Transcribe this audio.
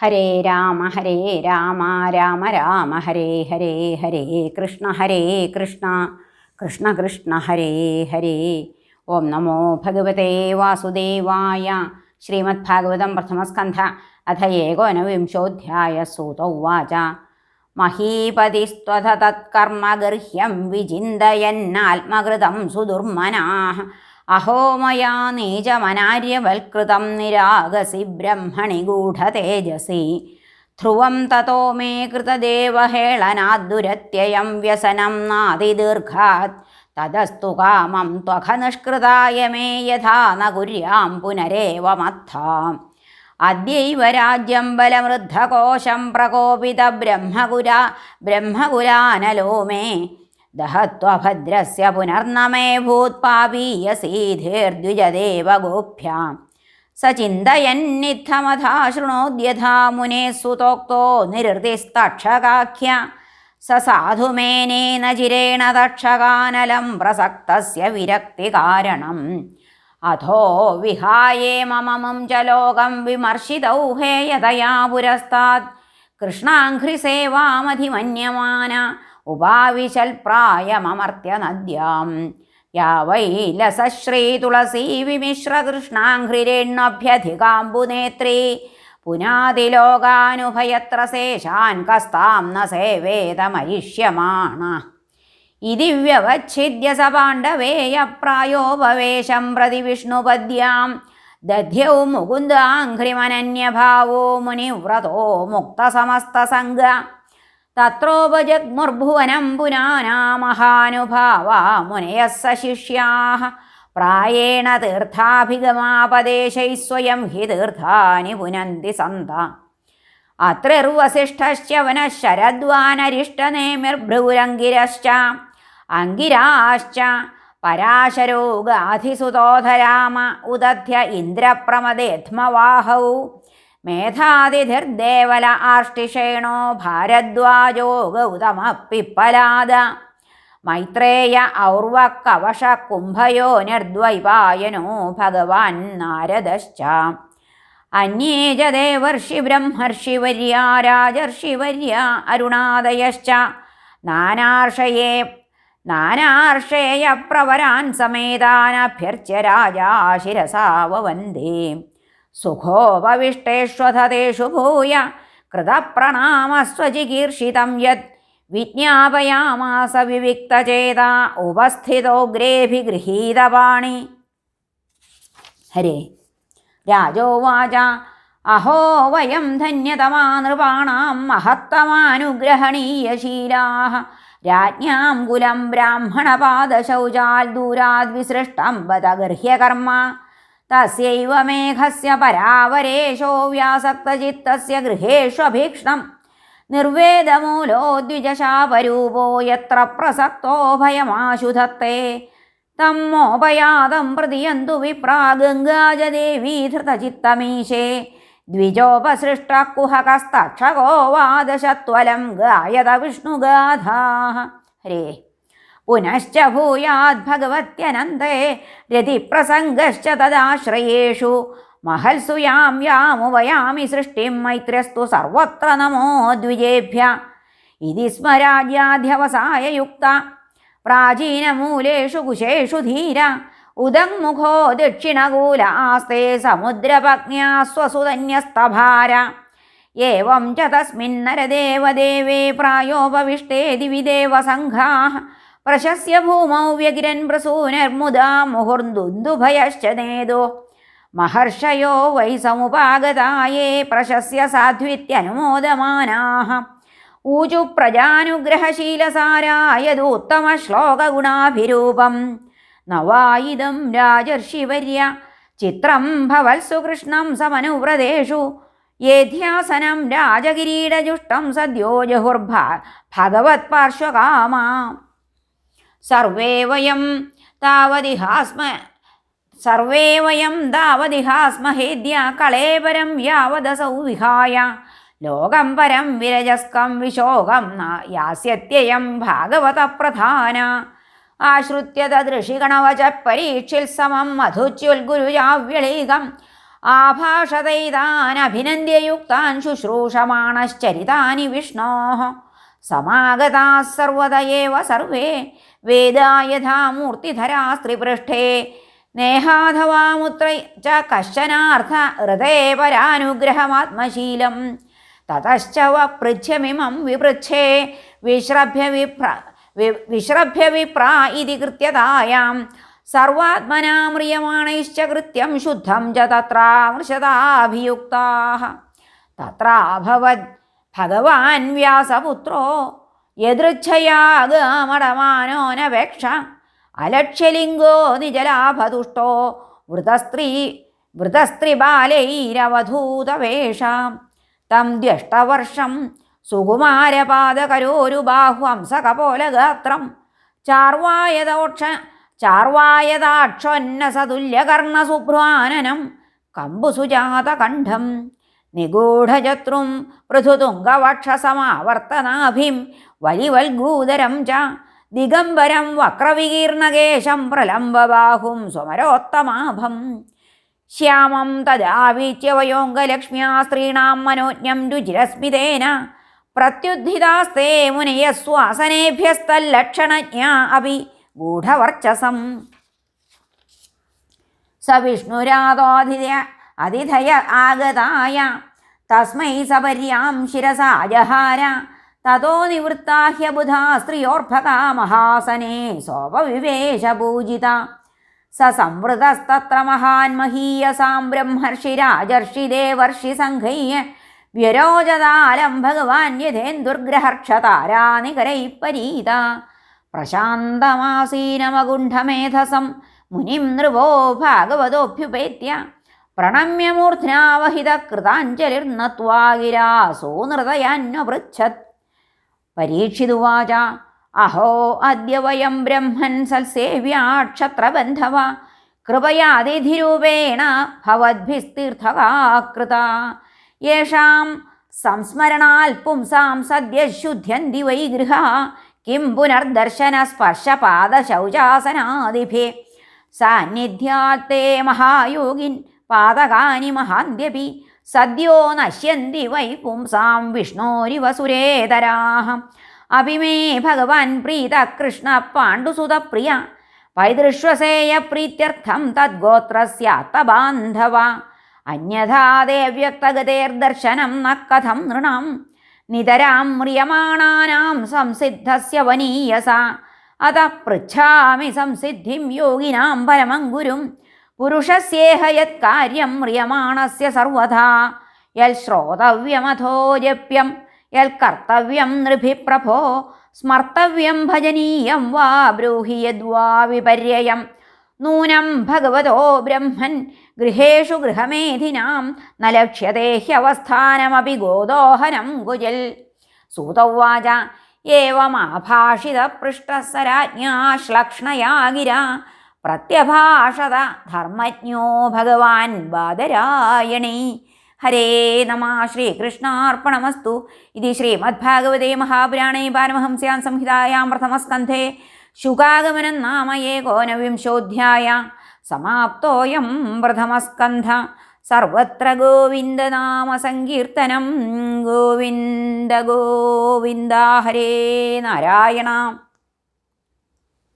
ഹരേ രാമ ഹരേ രാമ രാമ രാമ ഹരേ ഹരേ ഹരേ കൃഷ്ണ ഹരേ കൃഷ്ണ കൃഷ്ണ കൃഷ്ണ ഹരേ ഹരേ. ഓം നമോ ഭഗവതേ വാസുദേവായ ശ്രീമദ്ഭാഗവതം പ്രഥമസ്കന്ധ അഥ ഏകോനവിംശോധ്യായ സൂത ഉവാച മഹീപതിസ്ത്വഥ തത്കർമ്മഗർഹ്യം വിചിന്തയന്നാത്മകൃതം സുദുർമനാः അഹോ മയാ നീചമനാര്യവൽകൃതം നിരാഗസി ബ്രഹ്മണി ഗൂഢതേജസി. ധ്രുവം തതോ മേ കൃതദേവഹേളനാദുരത്യയം വ്യസനം നാദിദീർഘാത് തദസ്തു കാമം ത്വഖ നിഷ്കൃതായ മേ യഥാ ന കുര്യാം പുനരേവമത്ഥാം അദ്യൈവ രാജ്യം ബലമൃദ്ധകോശം പ്രകോപിത ബ്രഹ്മകുല ബ്രഹ്മകുലാനലോ മേ ദഹത്വഭദ്രസ്യ പുനർനമേ ഭൂത്പാപീയസീധേർദ്വിജദേവ ഗോഭ്യാം സ ചിന്തയന്നിത്തമഥാ ശൃണോദ്യഥാ മുനേ സുതോക്തോ നിരൃതിസ്തക്ഷകാഖ്യ സ സാധുമേനേന ചിരേണ തക്ഷകാനലം പ്രസക്തസ്യ വിരക്തികാരണം അധോ വിഹായേ മമമം ച ലോകം വിമർശിതൗ ഹേയതയാ പുരസ്താത് കൃഷ്ണാഘ്രിസേവാമധിമന്യമാന ഉപാവിശൽപ്രായമമർത്യ നദ്യാം യാ വൈ ലസശ്രീതുളസീ വിമിശ്രകൃഷ്ണാഘ്രിരേണ്യഭ്യധികാംബുനേത്രീ പുനാതിലോകാനുഭയത്ര ശേഷാൻ കസ്താം ന സേവേതമരിഷ്യമാണ ഇതി വ്യവച്ഛിദ്യ സ പാണ്ഡവേയപ്രായോപവേശം പ്രതി വിഷ്ണുപദ്യാം ദധ്യൗ മുകുന്ദാഘ്രിമനന്യഭാവോ മുനിവ്രതോ മുക്തസമസ്തസംഗ തത്രോപജഗ്മുർഭുവനം പുനാനാമഹാനുഭാവാ മഹാനുഭാവാ മുനയः സശിഷ്യാः പ്രായേണ തീർത്ഥാഭിഗമാപദേശൈ സ്വയം ഹി തീർത്ഥാനി പുനന്തി സന്ത. അത്രിർവസിഷ്ഠശ്ച വനഃ ശരദ്വാനരിഷ്ടനേമിർഭ്രൂരങ്കിരശ്ച അങ്കിരാശ്ച പരാശരോ ഗാധിസുതോധരാമ ഉദധ്യ ഇന്ദ്രപ്രമദേധ്മവാഹൗ. മേധാതിഥിർദേവല ആർഷ്ടിഷേണോ ഭാരദ്വാജോ ഗൗതമ പിപ്പലാദ മൈത്രേയ ഔർവക്കവശ കുംഭയോ നിർദ്വൈപായനോ ഭഗവാൻ നാരദശ്ച. അന്യേ ച ദേവർഷി ബ്രഹ്മർഷിവര്യ രാജർഷിവര്യ അരുണാദയശ്ച. നാനാർഷയേ നാനാർഷേയ പ്രവരാൻ സമേതാനഭ്യർച്യ രാജാ ശിരസാവവന്ദേ സുഖോപവിഷ്ടേഷ്വധതേഷു ഭൂയ കൃതപ്രണാമസ്വചികീർഷിതം യത് വിജ്ഞാപയാമാസ വിവിക്തചേത ഉപസ്ഥിതോഗ്രേഭിഗൃഹീതപാണി ഹരേ. രാജോവാച അഹോ വയം ധന്യതമാ നൃപാണാം മഹത്തമാനുഗ്രഹണീയശീലാ രാജ്ഞാം കുലം ബ്രാഹ്മണപാദശൗചാൽ ദൂരാദ് तस्यैव मेघस्य परावरेशो व्यासक्तचित्तस्य गृहेष्वभीक्ष्णं निर्वेदमूलो द्विजशापरूपो यत्र प्रसक्तो भयमाशुधत्ते। तं मोपयादं प्रतियन्तु विप्रा गङ्गाजदेवी धृतचित्तमीशे। द्विजोपसृष्टः कुहकस्तक्षको वादशत्वलं गायत विष्णुगाधाः। हरे। പുനശ്ച ഭൂയാത് ഭഗവത്യനന്തേ രതിപ്രസംഗശ്ച തദാശ്രയേഷു. മഹൽസു യാം യാമുവയാമി സൃഷ്ടിം മൈത്രസ്തു സർവത്ര നമോ ദ്വിജേഭ്യ. ഇതി സ്മരാജ്യാധ്യവസായയുക്ത പ്രാചീനമൂലേഷു കുശേഷു ധീര. ഉദങ്മുഖോ ദക്ഷിണകൂലാസ്തേ സമുദ്രപജ്ഞാ സ്വസുതന്യസ്തഭാര ഏവം ച തസ്മിന്നരദേവദേവേ പ്രായോപവിഷ്ടേ ദിവി പ്രശസ്യ ഭൂമൗ വ്യകിരൻ പ്രസൂനർമുദാ മുഹുർദുന്ദുഭയശ്ച നേതോ മഹർഷയോ വൈ സമുപാഗതായേ പ്രശസ്യ സാധ്വിത്യനുമോദമാനാः ഊചു പ്രജാനുഗ്രഹശീലസാരായതൂത്തമശ്ലോകഗുണാഭിരൂപം നവായിദം രാജർഷിവര്യ. ചിത്രം ഭവത്സു കൃഷ്ണം സമനുവ്രതേഷു. യേധ്യാസനം രാജകിരീടജുഷ്ടം സദ്യോ ജഹുർഭ ഭഗവത്പാർശ്വകാമ സർവേ വയം താവതിഹാസ്മ സർവേ വയം താവതിഹാസ്മഹേദ്യ കളേപരം യാവതസൗ വിഹായ. ലോകം പരം വിരജസ്കം വിശോകം യാസ്യത്യയം ഭാഗവത പ്രധാന. ആശ്രുത്യ തദൃഷിഗണവച പരീക്ഷിൽ സമം മധുച്യുൽഗുരുജാവ്യളീകം ആഭാഷതൈതാൻ അഭിനന്ദ്യയുക്താൻ ശുശ്രൂഷമാണശ്ചരിതാനി വിഷ്ണോ. സമാഗതാ സർവതയേവ സർവേ. വേദാ യഥാ മൂർത്തിധരാ സ്ത്രീപൃഷ്ഠേ. നേഹാധവാമുത്ര ച കശ്ചനാർത്ഥ ഹൃദേ പരാനുഗ്രഹമാത്മശീലം. തതശ്ച വൃച്ഛമിമം വിപൃച്ഛേ. വിശ്രഭ്യ വിപ്ര വിശ്രഭ്യ വിപ്ര ഇതി കൃത്യതായാം. സർവാത്മനാമ്രിയമാണൈശ്ച കൃത്യം ശുദ്ധം ച തത്രാമൃശതാഭിയുക്താः തത്രാഭവത് ഭഗവാൻ വ്യാസപുത്രോ യദൃച്ഛയാഗമടമാനോനപേക്ഷ അലക്ഷ്യലിംഗോ നിജലാഭതുഷ്ടോ വൃതസ്ത്രീ വൃതസ്ത്രിബാലൈരവധൂതവേഷാം. തം ദ്യഷ്ടവർഷം സുകുമാരപാദകരോരുബാഹ്വംസകപോലഗാത്രം ചാർവായതോക്ഷ ചാർവായതാക്ഷോന്നസതുല്യകർണസുഭ്രാനനം കമ്പുസുജാതകണ്ഠം. നിഗൂഢചത്രും പൃഥുതുംഗവക്ഷസമാവർത്തനാഭിം വലിവൽഗൂദരം ച ദിഗംബരം വക്രവികീർണകേശം പ്രലംബബാഹും സ്വമരോത്തമാഭം. ശ്യാമം തദാവീച്യ വയോങ്കലക്ഷ്മ്യാ സ്ത്രീണാം മനോജ്ഞം രുചിരസ്മിതേന പ്രത്യുദ്ധിതാസ്തേ മുനയസ്വാസനേഭ്യസ്തല്ലക്ഷണജ്ഞാ അപി ഗൂഢവർച്ചസം. സ വിഷ്ണുരാതോധിയ അതിഥയ ആഗതായ. തസ്മൈ സപര്യാം ശിരസാജഹാര തതോ നിവൃത്താഹ്യബുധാ സ്ത്രിയോർഭകാ മഹാസനേ സോപവിവേശപൂജിത സ സംവൃതസ്തത്ര മഹാൻ മഹീയസാം ബ്രഹ്മർഷിരാജർഷിദേവർഷി ദേവർഷി സംഘയ്യ. വ്യരോചതാലം ഭഗവാൻ യഥേന്ദുർഗ്രഹർക്ഷതാരാനികരൈ പരീത പ്രശാന്തമാസീനമകുണ്ഠമേധസം. മുനിം നൃവോ ഭാഗവതോഭ്യുപേത്യ. പ്രണമ്യ കൃതാഞ്ജലിർന്നത്വാഗിരാസോ നൃതയാന്വപൃച്ഛത്. പരീക്ഷിതുവാച അഹോ അദ്യ വയം ബ്രഹ്മൻ സൽസേവ്യാക്ഷത്രബന്ധവ കൃപയാതിഥിരൂപേണ ഭവദ്ഭിസ്തീർത്ഥകാകൃത യേഷാം സംസ്മരണാൽ പുംസാം സദ്യ ശുദ്ധ്യന്തി വൈ ഗൃഹ കിം പുനർദർശന സ്പർശപാദശൗചാസനാദിഭേ. സാന്നിധ്യാത്തേ മഹായോഗിൻ പാതകാനി മഹാന്ത്യപി സദ്യോ നശ്യന്തി വൈ പുംസാം വിഷ്ണോരിവ സുരേതരാഹം. അഭിമേ ഭഗവാൻ പ്രീത കൃഷ്ണ പാണ്ഡുസുതപ്രിയ. പൈതൃശ്വസേയ പ്രീത്യർത്ഥം തദ്ഗോത്രസ്യാത്തബാന്ധവ. അന്യഥാ ദേവ്യക്തഗതേർദർശനം ന കഥം നൃണാം. നിതരാം മ്രിയമാണാനാം സംസിദ്ധസ്യ വനീയസ. അത പൃച്ഛാമി സംസിദ്ധിം യോഗിനാം പരമം ഗുരും. പുരുഷസ്യേഹ കാര്യം മ്രിയമാണസ്യ സർവഥാ യൽ ശ്രോതവ്യമഥോ ജപ്യം യൽ കർത്തവ്യം നൃഭിപ്രഭോ. സ്മർത്തവ്യം ഭജനീയം വാ ബ്രൂഹി യദ്വാ വിപര്യം നൂനം ഭഗവതോ ബ്രഹ്മൻ ഗൃഹേഷു ഗൃഹമേധിനാം. ന ലക്ഷ്യത്തെ ഹ്യവസ്ഥാനമപി ഗോദോഹനം ഗുജൽ സൂതവാച ഏവമാഭാഷിതപൃഷ്ടസരാജ്ഞാ ശ്ലക്ഷ്ണയാ ഗിര പ്രത്യഭാഷത ധർമ്മജ്ഞോ ഭഗവാൻ ബാദരായണേ. ഹരേ നമ. ശ്രീകൃഷ്ണാർപ്പണമസ്തു. ഇത് ശ്രീമദ്ഭാഗവതേ മഹാപുരാണേ പാരമഹംസ്യാം സംഹിതായാം പ്രഥമസ്കന്ധേ. ശുകാഗമനം നാമ ഏകോനവിംശോധ്യായ. സമാപ്തോയം പ്രഥമസ്കന്ധ. സർവത്ര ഗോവിന്ദനാമസങ്കീർത്തനം ഗോവിന്ദ ഗോവിന്ദ ഹരേ നാരായണ.